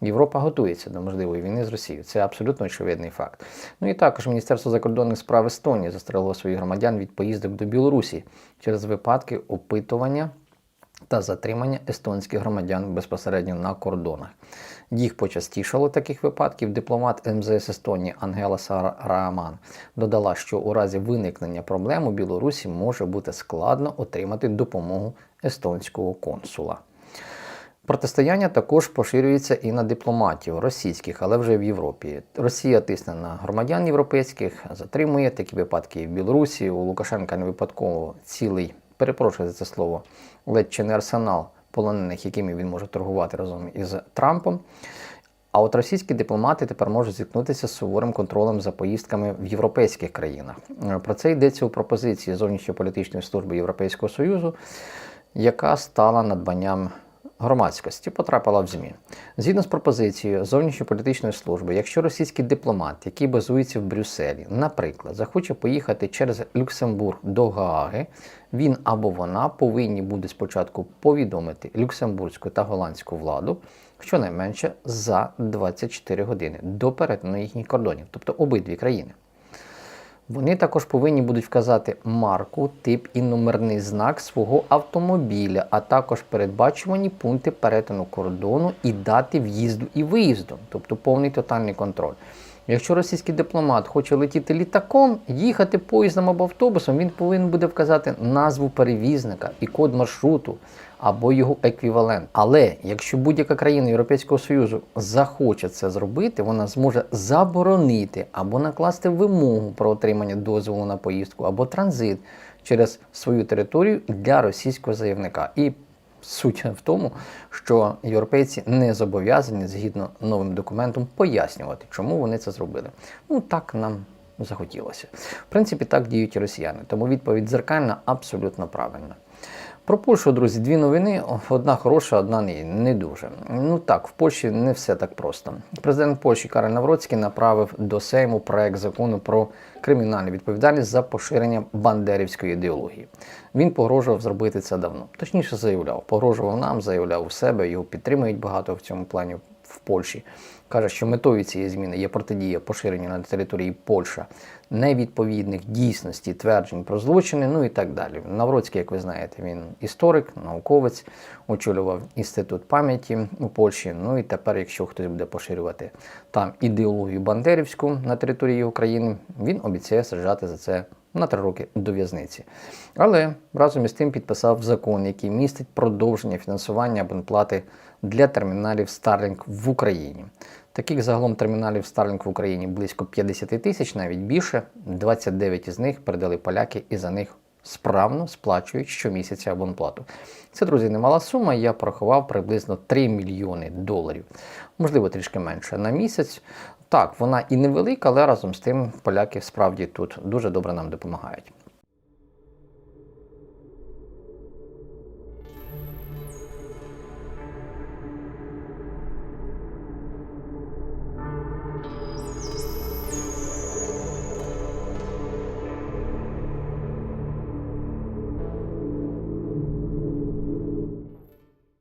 Європа готується до можливої війни з Росією. Це абсолютно очевидний факт. Ну і також Міністерство закордонних справ Естонії застерегло своїх громадян від поїздок до Білорусі через випадки опитування та затримання естонських громадян безпосередньо на кордонах. Їх почастішало таких випадків. Дипломат МЗС Естонії Ангела Сара Рааман додала, що у разі виникнення проблем у Білорусі може бути складно отримати допомогу естонського консула. Протистояння також поширюється і на дипломатів російських, але вже в Європі. Росія тисне на громадян європейських, затримує такі випадки і в Білорусі. У Лукашенка не випадково цілий, перепрошую за це слово, ледь чи не арсенал полонених, якими він може торгувати разом із Трампом. А от російські дипломати тепер можуть зіткнутися з суворим контролем за поїздками в європейських країнах. Про це йдеться у пропозиції зовнішньополітичної служби Європейського Союзу, яка стала надбанням громадськості, потрапила в ЗМІ. Згідно з пропозицією зовнішньополітичної служби, якщо російський дипломат, який базується в Брюсселі, наприклад, захоче поїхати через Люксембург до Гааги, він або вона повинні буде спочатку повідомити люксембурзьку та голландську владу щонайменше за 24 години до перетину їхніх кордонів, тобто обидві країни. Вони також повинні будуть вказати марку, тип і номерний знак свого автомобіля, а також передбачувані пункти перетину кордону і дати в'їзду і виїзду, тобто повний тотальний контроль. Якщо російський дипломат хоче летіти літаком, їхати поїздом або автобусом, він повинен буде вказати назву перевізника і код маршруту або його еквівалент. Але якщо будь-яка країна Європейського Союзу захоче це зробити, вона зможе заборонити або накласти вимогу про отримання дозволу на поїздку або транзит через свою територію для російського заявника. І Суть в тому, що європейці не зобов'язані згідно новим документом пояснювати, чому вони це зробили. Ну так нам захотілося. В принципі, так діють і росіяни, тому відповідь дзеркальна абсолютно правильна. Про Польщу, друзі, дві новини. Одна хороша, одна не, дуже. Ну так, в Польщі не все так просто. Президент Польщі Кароль Навроцький направив до Сейму проект закону про кримінальну відповідальність за поширення бандерівської ідеології. Він погрожував зробити це давно. Точніше заявляв, погрожував нам, заявляв у себе, його підтримують багато в цьому плані в Польщі. Каже, що метою цієї зміни є протидія поширенню на території Польща невідповідних дійсності тверджень про злочини, ну і так далі. Навроцький, як ви знаєте, він історик, науковець, очолював інститут пам'яті у Польщі. Ну і тепер, якщо хтось буде поширювати там ідеологію бандерівську на території України, він обіцяє саджати за це на три роки до в'язниці. Але разом із тим підписав закон, який містить продовження фінансування абонплати для терміналів Starlink в Україні. Таких загалом терміналів Starlink в Україні близько 50 тисяч, навіть більше. 29 із них передали поляки і за них справно сплачують щомісяця абонплату. Це, друзі, немала сума. Я порахував приблизно 3 мільйони доларів, можливо, трішки менше на місяць. Так, вона і невелика, але разом з тим поляки справді тут дуже добре нам допомагають.